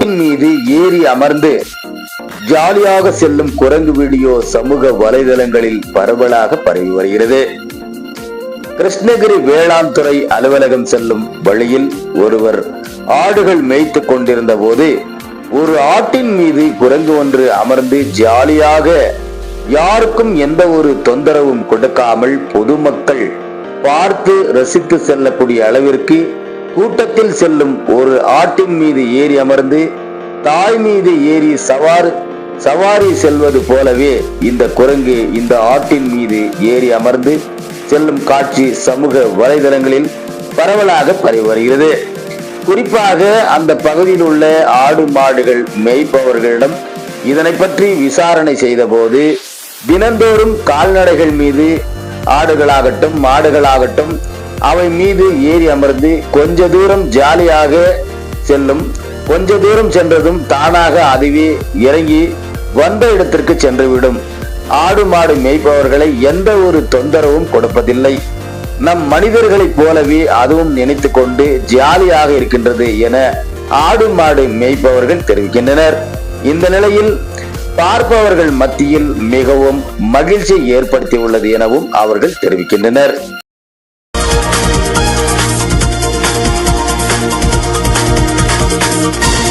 அமர்ந்து ஜாலியாக செல்லும் குரங்கு வீடியோ சமூக வலைதளங்களில் பரவலாக பரவி வருகிறது. கிருஷ்ணகிரி வேளாண் துறை அலுவலகம் செல்லும் வழியில் ஒருவர் ஆடுகள் மேய்த்து கொண்டிருந்த போது ஒரு ஆட்டின் மீது குரங்கு ஒன்று அமர்ந்து ஜாலியாக யாருக்கும் எந்த ஒரு தொந்தரவும் கொடுக்காமல் பொதுமக்கள் பார்த்து ரசித்து செல்லக்கூடிய அளவிற்கு கூட்டத்தில் செல்லும் ஒரு ஆட்டின் மீது ஏறி அமர்ந்து தாய் மீது ஏறி சவார் சவாரி செல்வது போலவே இந்த குரங்கு இந்த ஆட்டின் மீது ஏறி அமர்ந்து செல்லும் காட்சி சமூக வலைதளங்களில் பரவலாக பரவி வருகிறது. குறிப்பாக அந்த பகுதியில் உள்ள ஆடு மாடுகள் மேய்ப்பவர்களிடம் இதனை பற்றி விசாரணை செய்தபோது தினந்தோறும் கால்நடைகள் மீது ஆடுகளாகட்டும் மாடுகளாகட்டும் அவை மீது ஏறி அமர்ந்து கொஞ்ச தூரம் ஜாலியாக செல்லும். கொஞ்ச தூரம் சென்றதும் தானாக அதுவே இறங்கி வந்த இடத்திற்கு சென்றுவிடும். ஆடு மாடு மேய்ப்பவர்களை எந்த ஒரு தொந்தரவும் கொடுப்பதில்லை. நம் மனிதர்களைப் போலவே அதுவும் நினைத்து கொண்டு ஜாலியாக இருக்கின்றது என ஆடு மாடு மேய்ப்பவர்கள் தெரிவிக்கின்றனர். இந்த நிலையில் பார்ப்பவர்கள் மத்தியில் மிகவும் மகிழ்ச்சியை ஏற்படுத்தியுள்ளது எனவும் அவர்கள் தெரிவிக்கின்றனர்.